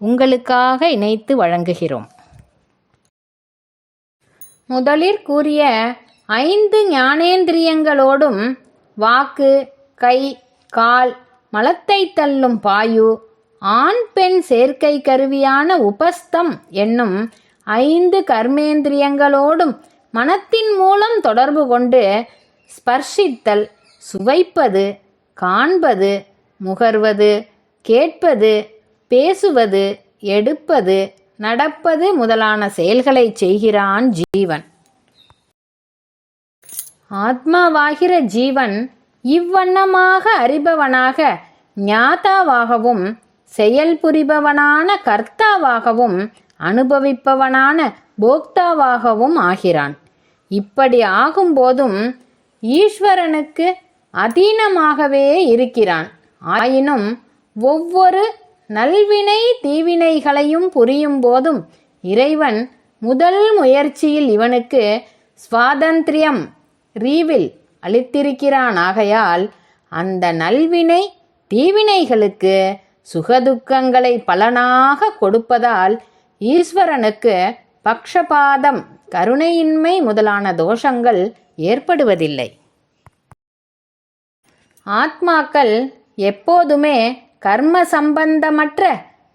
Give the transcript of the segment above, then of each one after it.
உங்களுக்காக இணைத்து வழங்குகிறோம். முதலில் கூறிய ஐந்து ஞானேந்திரியங்களோடும் வாக்கு கை கால் மலத்தை தள்ளும் பாயு ஆண் பெண் சேர்க்கை கருவியான உபஸ்தம் என்னும் ஐந்து கர்மேந்திரியங்களோடும் மனத்தின் மூலம் தொடர்பு கொண்டு ஸ்பர்ஷித்தல் சுவைப்பது காண்பது முகர்வது கேட்பது பேசுவது எடுப்பது நடப்பது முதலான செயல்களை செய்கிறான் ஜீவன். ஆத்மாவாகிற ஜீவன் இவ்வண்ணமாக அறிபவனாக ஞாதாவாகவும் செயல் புரிபவனான கர்த்தாவாகவும் அனுபவிப்பவனான போக்தாவாகவும் ஆகிறான். இப்படி ஆகும்போதும் ஈஸ்வரனுக்கு அதீனமாகவே இருக்கிறான். ஆயினும் ஒவ்வொரு நல்வினை தீவினைகளையும் புரியும் போதும் இறைவன் முதல் முயற்சியில் இவனுக்கு சுவாதந்திரியம் ரீவில் அளித்திருக்கிறான். ஆகையால் அந்த நல்வினை தீவினைகளுக்கு சுகதுக்கங்களை பலனாக கொடுப்பதால் ஈஸ்வரனுக்கு பக்ஷபாதம் கருணையின்மை முதலான தோஷங்கள் ஏற்படுவதில்லை. ஆத்மாக்கள் எப்போதுமே கர்ம சம்பந்தமற்ற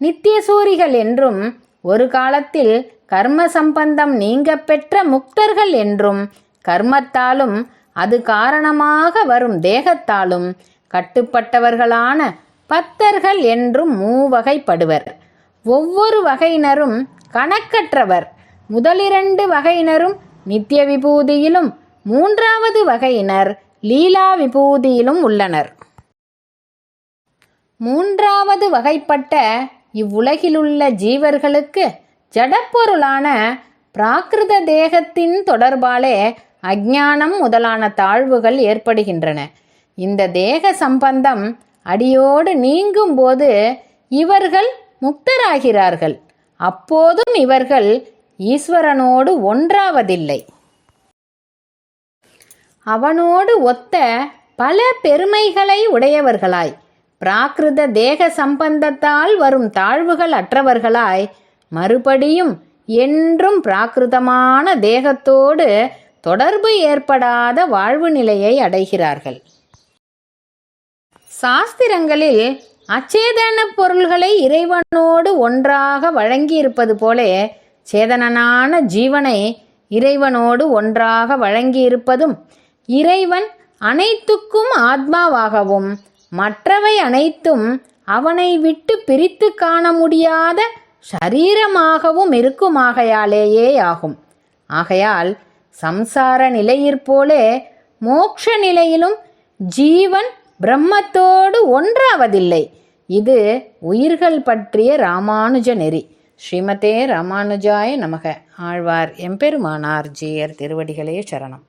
நித்தியசூரிகள் என்றும் ஒரு காலத்தில் கர்ம சம்பந்தம் நீங்க பெற்ற முக்தர்கள் என்றும் கர்மத்தாலும் அது காரணமாக வரும் தேகத்தாலும் கட்டுப்பட்டவர்களான பத்தர்கள் என்றும் மூவகைப்படுவர். ஒவ்வொரு வகையினரும் கணக்கற்றவர். முதலிரண்டு வகையினரும் நித்திய விபூதியிலும் மூன்றாவது வகையினர் லீலா விபூதியிலும் உள்ளனர். மூன்றாவது வகைப்பட்ட இவ்வுலகிலுள்ள ஜீவர்களுக்கு ஜடப்பொருளான பிராகிருத தேகத்தின் தொடர்பாலே அஜானம் முதலான தாழ்வுகள் ஏற்படுகின்றன. இந்த தேக சம்பந்தம் அடியோடு நீங்கும் போது இவர்கள் முக்தராகிறார்கள். அப்போதும் இவர்கள் ஈஸ்வரனோடு ஒன்றாவதில்லை. அவனோடு ஒத்த பல பெருமைகளை உடையவர்களாய். பிராகிருத தேக சம்பந்தத்தால் வரும் தாழ்வுகள் அற்றவர்களாய் மறுபடியும் என்றும் பிராகிருதமான தேகத்தோடு தொடர்பு ஏற்படாத வாழ்வு நிலையை அடைகிறார்கள். சாஸ்திரங்களில் அச்சேதன பொருள்களை இறைவனோடு ஒன்றாக வழங்கியிருப்பது போல சேதனனான ஜீவனை இறைவனோடு ஒன்றாக வழங்கியிருப்பதும் இறைவன் அனைத்துக்கும் ஆத்மாவாகவும் மற்றவை அனைத்தும் அவனை விட்டு பிரித்து காண முடியாத சரீரமாகவும் இருக்குமாகையாலேயே ஆகும். ஆகையால் சம்சார நிலையிற்போலே மோக்ஷ நிலையிலும் ஜீவன் பிரம்மத்தோடு ஒன்றாவதில்லை. இது உயிர்கள் பற்றிய ராமானுஜ நெறி. ஸ்ரீமதே ராமானுஜாய நமக. ஆழ்வார் எம்பெருமானார் ஜீயர் திருவடிகளே சரணம்.